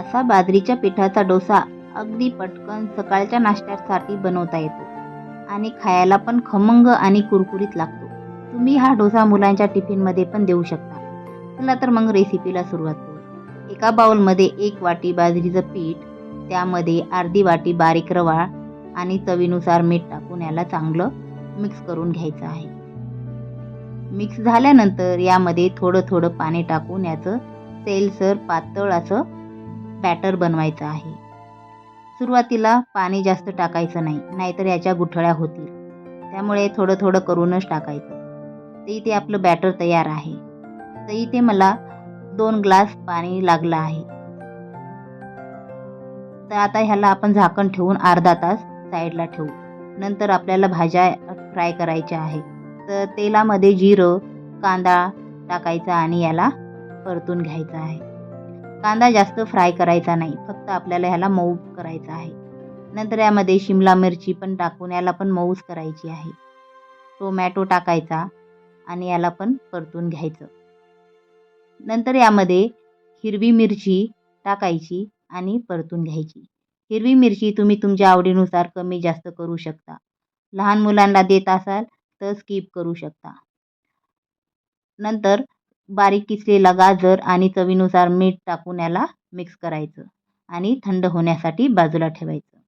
असा बाजरीच्या पिठाचा डोसा अगदी पटकन सकाळच्या नाश्त्यासाठी बनवता येतो. आणि खायला पण खमंग आणि कुरकुरीत लागतो. तुम्ही हा डोसा मुलांच्या टिफिनमध्ये पण देऊ शकता. चला तर मग रेसिपीला सुरुवात करू. एका बाउलमध्ये एक वाटी बाजरीचं पीठ त्यामध्ये अर्धी वाटी बारीक रवा आणि चवीनुसार मीठ टाकून याला चांगलं मिक्स करून घ्यायचं आहे. मिक्स झाल्यानंतर यामध्ये थोडं थोडं पाणी टाकून याचं सेलसर पातळ असं बॅटर बनवायचं आहे. सुरुवातीला पाणी जास्त टाकायचं नाही नाहीतर याच्या गुठळ्या होतील. त्यामुळे थोडं थोडं करूनच टाकायचं. तर इथे आपलं बॅटर तयार आहे. तर इथे मला दोन ग्लास पाणी लागलं आहे. तर आता ह्याला आपण झाकण ठेवून अर्धा तास साईडला ठेवू. नंतर आपल्याला भाज्या फ्राय करायच्या आहे तर तेलामध्ये जिरं कांदा टाकायचा आणि याला परतून घ्यायचा आहे. कांदा जास्त फ्राय करायचा नाही फक्त आपल्याला ह्याला मऊ करायचा आहे. नंतर यामध्ये शिमला मिरची पण टाकून याला पण मऊच करायची आहे. टोमॅटो टाकायचा आणि याला पण परतून घ्यायचं. नंतर यामध्ये हिरवी मिरची टाकायची आणि परतून घ्यायची. हिरवी मिरची तुम्ही तुमच्या आवडीनुसार कमी जास्त करू शकता. लहान मुलांना देत असाल तर स्किप करू शकता. नंतर बारीक किसलेला गाजर आणि चवीनुसार मीठ टाकून याला मिक्स करायचं आणि थंड होण्यासाठी बाजूला ठेवायचं.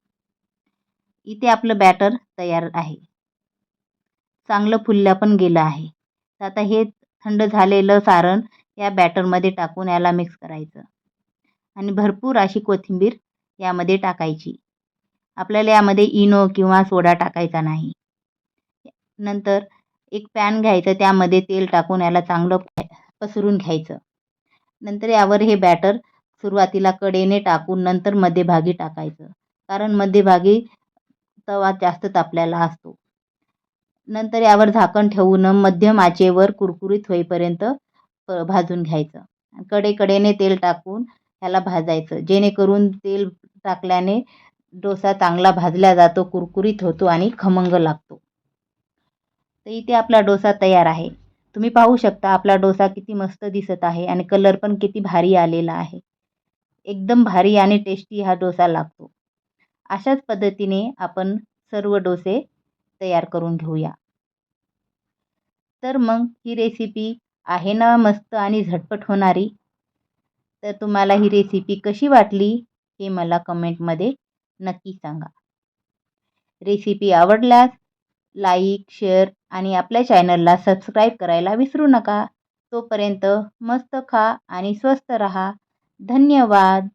इथे आपलं बॅटर तयार आहे. चांगलं फुलल्या पण गेलं आहे. तर आता हे थंड झालेलं सारण या बॅटरमध्ये टाकून याला मिक्स करायचं. आणि भरपूर अशी कोथिंबीर यामध्ये टाकायची. आपल्याला यामध्ये इनो किंवा सोडा टाकायचा नाही. नंतर एक पॅन घ्यायचं त्यामध्ये तेल टाकून याला चांगलं पसरून घ्यायचं. नंतर यावर हे बॅटर सुरुवातीला कडेने टाकून नंतर मध्यभागी टाकायचं. कारण मध्यभागी तवा जास्त तापलेला असतो. नंतर यावर झाकण ठेवून मध्यम आचेवर कुरकुरीत होईपर्यंत भाजून घ्यायचं. कडेकडेने तेल टाकून ह्याला भाजायचं. जेणेकरून तेल टाकल्याने डोसा चांगला भाजला जातो कुरकुरीत होतो आणि खमंग लागतो. तर इथे आपला डोसा तयार आहे. तुम्ही पाहू शकता आपला डोसा किती मस्त दिसत आहे आणि कलर पण किती भारी आलेला आहे. एकदम भारी आणि टेस्टी हा डोसा लागतो. अशाच पद्धतीने आपण सर्व डोसे तयार करून घेऊया. तर मग ही रेसिपी आहे ना मस्त आणि झटपट होणारी? तर तुम्हाला ही रेसिपी कशी वाटली हे मला कमेंटमध्ये नक्की सांगा. रेसिपी आवडल्यास लाईक शेअर आणि आपल्या चॅनलला सबस्क्राईब करायला विसरू नका. तोपर्यंत मस्त खा आणि स्वस्त रहा. धन्यवाद.